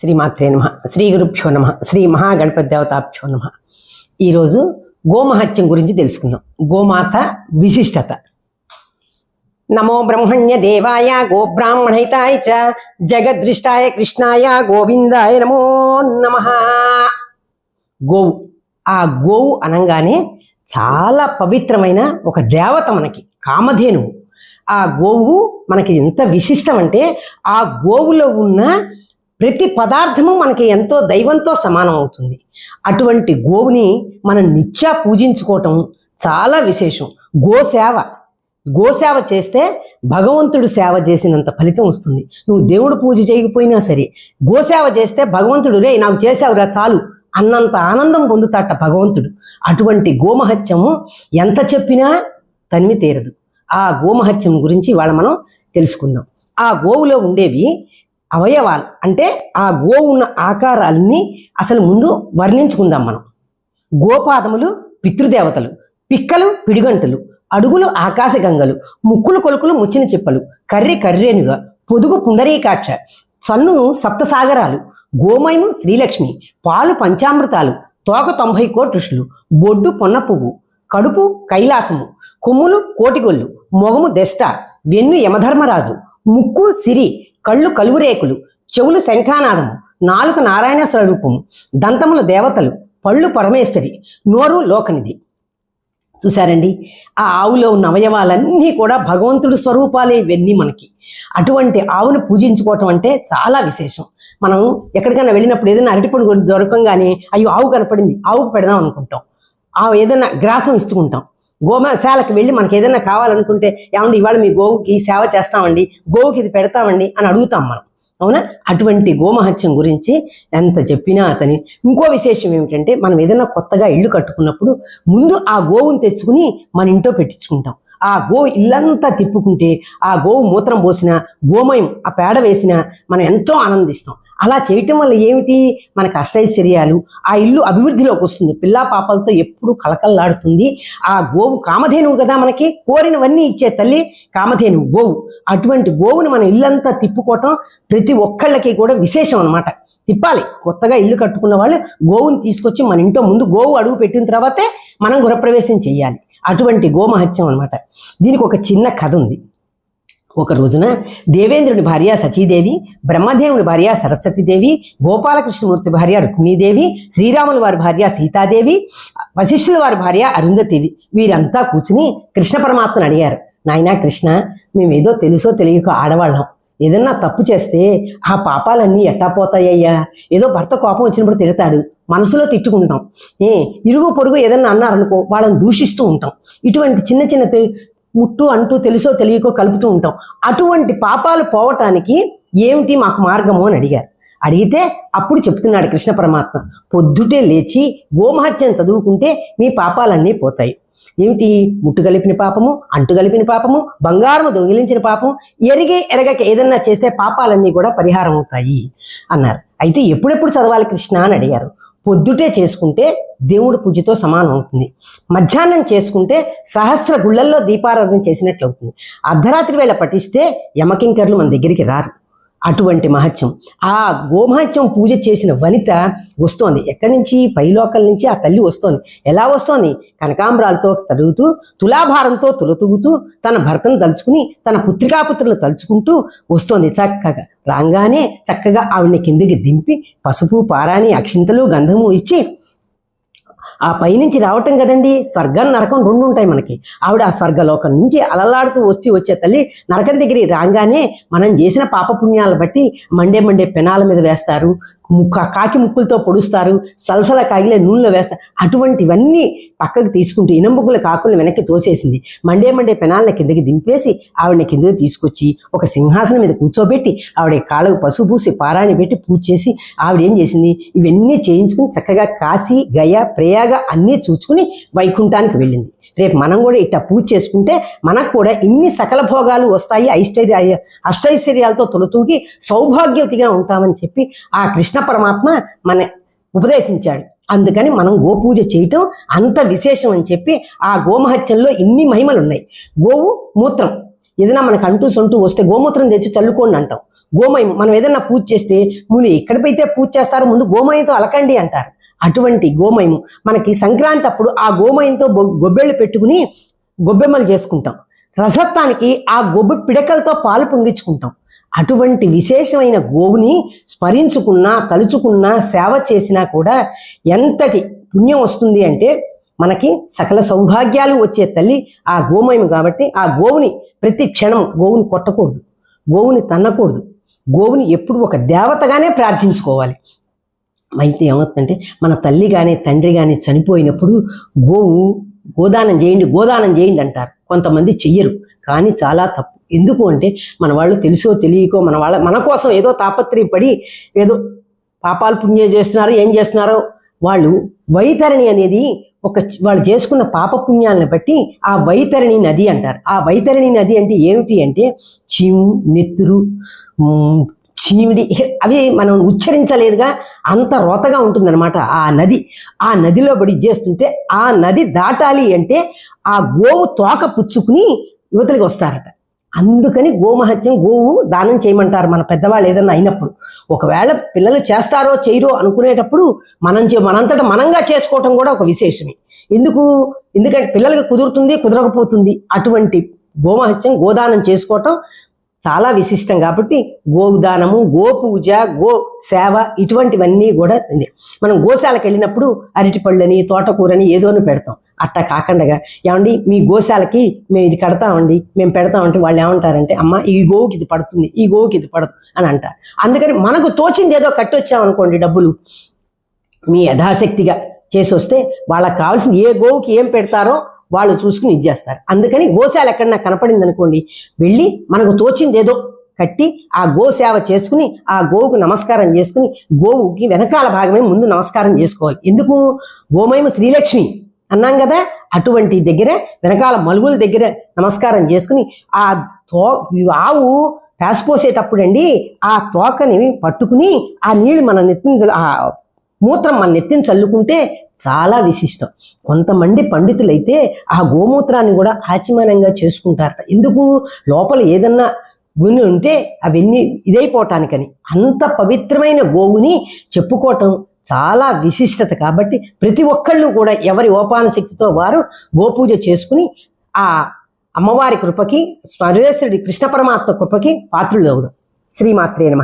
శ్రీమాత్రే నమ. శ్రీ గురుభ్యో నమ. శ్రీ మహాగణపతి దేవతాభ్యో నమ. ఈరోజు గోమహత్యం గురించి తెలుసుకుందాం. గోమాత విశిష్టత. నమో బ్రహ్మణ్య దేవాయ గోబ్రాహ్మణహితాయ చ జగదృష్టాయ కృష్ణాయ గోవిందాయ నమో నమ. గోవు ఆ గోవు అనగానే చాలా పవిత్రమైన ఒక దేవత మనకి కామధేనువు. ఆ గోవు మనకి ఎంత విశిష్టం అంటే ఆ గోవులో ఉన్న ప్రతి పదార్థము మనకి ఎంతో దైవంతో సమానం అవుతుంది. అటువంటి గోవుని మనం నిత్యా పూజించుకోవటం చాలా విశేషం. గోసేవ. గోసేవ చేస్తే భగవంతుడు సేవ చేసినంత ఫలితం వస్తుంది. నువ్వు దేవుడు పూజ చేయకపోయినా సరే గోసేవ చేస్తే భగవంతుడు రే నాకు చేసావురా చాలు అన్నంత ఆనందం పొందుతాట భగవంతుడు. అటువంటి గోమహత్యము ఎంత చెప్పినా తనివి తీరదు. ఆ గోమహత్యం గురించి వాళ్ళ మనం తెలుసుకుందాం. ఆ గోవులో ఉండేవి అవయవాలు. అంటే ఆ గో ఉన్న ఆకారాలన్నీ అసలు ముందు వర్ణించుకుందాం మనం. గోపాదములు పితృదేవతలు పిక్కలు పిడిగంటలు అడుగులు ఆకాశగంగలు ముక్కులు కొలుకులు ముచ్చిన చిప్పలు కర్రి కర్రేనుగా పొదుగు పుండరీకాక్ష సన్ను సప్తసాగరాలు గోమయము శ్రీలక్ష్మి పాలు పంచామృతాలు తోక తొంభై కోట్రుషులు బొడ్డు పొన్న పువ్వు కడుపు కైలాసము కొమ్ములు కోటిగొల్లు మొగము దెష్ట వెన్ను యమధర్మరాజు ముక్కు సిరి కళ్ళు కలువురేకులు చెవులు శంఖానాదము నాలుగు నారాయణ స్వరూపము దంతములు దేవతలు పళ్ళు పరమేశ్వరి నోరు లోకనిధి. చూశారండి? ఆ ఆవులో ఉన్న అవయవాలన్నీ కూడా భగవంతుడి స్వరూపాలే ఇవన్నీ మనకి. అటువంటి ఆవును పూజించుకోవటం అంటే చాలా విశేషం. మనం ఎక్కడికైనా వెళ్ళినప్పుడు ఏదైనా అరటిపండు దొరకంగానే అయ్యో ఆవు కనపడింది ఆవుకు పెడదాం అనుకుంటాం. ఆ ఏదైనా గ్రాసం ఇచ్చుకుంటాం. గోమాశాలకు వెళ్ళి మనకి ఏదైనా కావాలనుకుంటే ఏమండి ఇవాళ మీ గోవుకి సేవ చేస్తామండి గోవుకి ఇది పెడతామండి అని అడుగుతాం మనం. అవునా? అటువంటి గోమహత్యం గురించి ఎంత చెప్పినా అతని. ఇంకో విశేషం ఏమిటంటే మనం ఏదైనా కొత్తగా ఇల్లు కట్టుకున్నప్పుడు ముందు ఆ గోవును తెచ్చుకుని మన ఇంట్లో పెట్టించుకుంటాం. ఆ గోవు ఇల్లంతా తిప్పుకుంటే ఆ గోవు మూత్రం పోసిన గోమయం ఆ పేడ వేసిన మనం ఎంతో ఆనందిస్తాం. అలా చేయటం వల్ల ఏమిటి? మనకు అష్టైశ్వర్యాలు ఆ ఇల్లు అభివృద్ధిలోకి వస్తుంది. పిల్లా పాపలతో ఎప్పుడు కలకల్లాడుతుంది ఆ గోవు కామధేనువు కదా మనకి? కోరినవన్నీ ఇచ్చే తల్లి కామధేనువు గోవు. అటువంటి గోవుని మన ఇల్లంతా తిప్పుకోవటం ప్రతి ఒక్కళ్ళకి కూడా విశేషం అనమాట తిప్పాలి. కొత్తగా ఇల్లు కట్టుకున్న వాళ్ళు గోవుని తీసుకొచ్చి మన ఇంట్లో ముందు గోవు అడుగు పెట్టిన తర్వాతే మనం గృహప్రవేశం చేయాలి. అటువంటి గోమహత్యం అనమాట దీనికి ఒక చిన్న కథ ఉంది. ఒక రోజున దేవేంద్రుని భార్య సచీదేవి బ్రహ్మదేవుని భార్య సరస్వతీదేవి గోపాలకృష్ణమూర్తి భార్య రుక్మిణీదేవి శ్రీరాముల వారి భార్య సీతాదేవి వశిష్ఠుల వారి భార్య అరుంధతివి వీరంతా కూర్చుని కృష్ణ పరమాత్మను అడిగారు. నాయనా కృష్ణ మేమేదో తెలుసో తెలియక ఆడవాళ్ళం. ఏదన్నా తప్పు చేస్తే ఆ పాపాలన్నీ ఎట్టా పోతాయ్యా? ఏదో భర్త కోపం వచ్చినప్పుడు తిడతాడు. మనసులో తిట్టుకుంటాం. ఏ ఇరుగు పొరుగు ఏదన్నా అన్నారనుకో వాళ్ళని దూషిస్తూ ఉంటాం. ఇటువంటి చిన్న చిన్న ముట్టు అంటూ తెలుసో తెలియకో కలుపుతూ ఉంటాం. అటువంటి పాపాలు పోవటానికి ఏమిటి మాకు మార్గము అని అడిగారు. అడిగితే అప్పుడు చెప్తున్నాడు కృష్ణ పరమాత్మ పొద్దుటే లేచి గోమహత్యం చదువుకుంటే మీ పాపాలన్నీ పోతాయి. ఏమిటి? ముట్టు కలిపిన పాపము అంటు కలిపిన పాపము బంగారము దొంగిలించిన పాపం ఎరిగే ఎరగక ఏదన్నా చేస్తే పాపాలన్నీ కూడా పరిహారం అవుతాయి అన్నారు. అయితే ఎప్పుడెప్పుడు చదవాలి కృష్ణ అని అడిగారు. పొద్దుటే చేసుకుంటే దేవుడు పూజతో సమానం అవుతుంది. మధ్యాహ్నం చేసుకుంటే సహస్ర గుళ్ళల్లో దీపారాధన చేసినట్లు అవుతుంది అర్ధరాత్రి వేళ పఠిస్తే యమకింకర్లు మన దగ్గరికి రారు. అటువంటి మహత్యం. ఆ గోమహత్యం పూజ చేసిన వనిత వస్తోంది. ఎక్కడి నుంచి? పైలోకల నుంచి ఆ తల్లి వస్తోంది. ఎలా వస్తోంది? కనకాంబరాలతో తరుగుతూ తులాభారంతో తులతూగుతూ తన భర్తను తలుచుకుని తన పుత్రికాపుత్రులు తలుచుకుంటూ వస్తోంది చక్కగా. రాగానే చక్కగా ఆవిడని కిందికి దింపి పసుపు పారాని అక్షింతలు గంధము ఇచ్చి ఆ పైనుంచి రావటం కదండి? స్వర్గం నరకం రెండు ఉంటాయి మనకి. ఆవిడ ఆ స్వర్గలోకం నుంచి అలలాడుతూ వచ్చి వచ్చే తల్లి నరకం దగ్గరికి రాగానే మనం చేసిన పాపపుణ్యాలు బట్టి మండే మండే పెనాల మీద వేస్తారు. ముక్క కాకి ముక్కులతో పొడుస్తారు సలసల కాగిలే నూనెలో వేస్తారు. అటువంటివన్నీ పక్కకు తీసుకుంటూ ఇనంబుకుల కాకులను వెనక్కి తోసేసింది. మండే మండే పెనాలను కిందకి దింపేసి ఆవిడని కిందకి తీసుకొచ్చి ఒక సింహాసనం మీద కూర్చోబెట్టి ఆవిడ కాళ్ళకు పసుపు పూసి పారాని పెట్టి పూజ చేసి ఆవిడ ఏం చేసింది? ఇవన్నీ చేయించుకుని చక్కగా కాశీ గయ ప్రయాగ అన్నీ చూచుకుని వైకుంఠానికి వెళ్ళింది. రేపు మనం కూడా ఇట్లా పూజ చేసుకుంటే మనకు కూడా ఇన్ని సకల భోగాలు వస్తాయి ఐశ్వర్య అష్టైశ్వర్యాలతో తొలతూగి సౌభాగ్యవతిగా ఉంటామని చెప్పి ఆ కృష్ణ పరమాత్మ మన ఉపదేశించాడు. అందుకని మనం గోపూజ చేయటం అంత విశేషం అని చెప్పి ఆ గోమహత్యంలో ఇన్ని మహిమలు ఉన్నాయి. గోవు మూత్రం. ఏదైనా మనకు అంటూ సొంటూ వస్తే గోమూత్రం తెచ్చి చల్లుకోండి అంటాం. గోమయం మనం ఏదన్నా పూజ చేస్తే ముని ఎక్కడిపైతే పూజ చేస్తారో ముందు గోమయంతో అలకండి అంటారు. అటువంటి గోమయము. మనకి సంక్రాంతి అప్పుడు ఆ గోమయంతో గొబ్బెళ్ళు పెట్టుకుని గొబ్బెమ్మలు చేసుకుంటాం. రసత్వానికి ఆ గొబ్బె పిడకలతో పాలు పొంగించుకుంటాం. అటువంటి విశేషమైన గోవుని స్మరించుకున్నా తలుచుకున్నా సేవ చేసినా కూడా ఎంతటి పుణ్యం వస్తుంది అంటే మనకి సకల సౌభాగ్యాలు వచ్చే తల్లి ఆ గోమయం కాబట్టి ఆ గోవుని ప్రతి క్షణం గోవుని కొట్టకూడదు. గోవుని తన్నకూడదు. గోవుని ఎప్పుడు ఒక దేవతగానే ప్రార్థించుకోవాలి. అయితే ఏమవుతుందంటే మన తల్లి కానీ తండ్రి కానీ చనిపోయినప్పుడు గోవు గోదానం చేయండి గోదానం చేయండి అంటారు. కొంతమంది చెయ్యరు. కానీ చాలా తప్పు. ఎందుకు అంటే మన వాళ్ళు తెలుసో తెలియకో మన వాళ్ళ మన కోసం ఏదో తాపత్రయపడి ఏదో పాపాలు పుణ్యం చేస్తున్నారు ఏం చేస్తున్నారో వాళ్ళు వైతరణి అనేది ఒక వాళ్ళు చేసుకున్న పాప పుణ్యాలను బట్టి ఆ వైతరణి నది అంటారు. ఆ వైతరణి నది అంటే ఏమిటి అంటే చీము నెత్తురు చీమిడి అవి మనం ఉచ్చరించలేదుగా అంత రోతగా ఉంటుందన్నమాట ఆ నది. ఆ నదిలో పడి చేస్తుంటే ఆ నది దాటాలి అంటే ఆ గోవు తోక పుచ్చుకుని యువతలకి వస్తారట. అందుకని గోమహత్యం గోవు దానం చేయమంటారు మన పెద్దవాళ్ళు ఏదన్నా అయినప్పుడు. ఒకవేళ పిల్లలు చేస్తారో చేయరో అనుకునేటప్పుడు మనం చే మనంతట మనంగా చేసుకోవటం కూడా ఒక విశేషమే. ఎందుకు? ఎందుకంటే పిల్లలకి కుదురుతుంది కుదరకపోతుంది. అటువంటి గోమహత్యం గోదానం చేసుకోవటం చాలా విశిష్టం కాబట్టి గోదానము గోపూజ గో సేవ ఇటువంటివన్నీ కూడా ఉంది. మనం గోశాలకు వెళ్ళినప్పుడు అరటిపళ్ళని తోటకూరని ఏదోని పెడతాం. అట్టా కాకుండా ఏమండి మీ గోశాలకి మేము ఇది కడతామండి మేము పెడతామంటే వాళ్ళు ఏమంటారంటే అమ్మ ఈ గోవుకి ఇది పడుతుంది ఈ గోవుకి ఇది పడదు అని అంటారు. అందుకని మనకు తోచింది ఏదో కట్టొచ్చామనుకోండి డబ్బులు మీ యథాశక్తిగా చేసి వస్తే వాళ్ళకి కావాల్సిన ఏ గోవుకి ఏం పెడతారో వాళ్ళు చూసుకుని ఇచ్చేస్తారు అందుకని గోశాల ఎక్కడన్నా కనపడింది అనుకోండి వెళ్ళి మనకు తోచింది ఏదో కట్టి ఆ గో సేవ చేసుకుని ఆ గోవుకు నమస్కారం చేసుకుని గోవుకి వెనకాల భాగమే ముందు నమస్కారం చేసుకోవాలి. ఎందుకు? గోమయము శ్రీలక్ష్మి అన్నాం కదా అటువంటి దగ్గర వెనకాల మలుగుల దగ్గర నమస్కారం చేసుకుని ఆ తో ఆవు పేసపోసేటప్పుడు అండి ఆ తోకని పట్టుకుని ఆ నీళ్ళు మన నెత్తిన ఆ మూత్రం మన నెత్తిని చల్లుకుంటే చాలా విశిష్టం. కొంతమంది పండితులైతే ఆ గోమూత్రాన్ని కూడా ఆచిమానంగా చేసుకుంటారట. ఎందుకు? లోపల ఏదన్నా గుని ఉంటే అవన్నీ ఇదైపోవటానికని. అంత పవిత్రమైన గోవుని చెప్పుకోవటం చాలా విశిష్టత కాబట్టి ప్రతి ఒక్కళ్ళు కూడా ఎవరి ఓపాన శక్తితో వారు గోపూజ చేసుకుని ఆ అమ్మవారి కృపకి స్మరేశ్వరుడి కృష్ణ పరమాత్మ కృపకి పాత్రులు అవుదాం శ్రీమాత్రే నమ.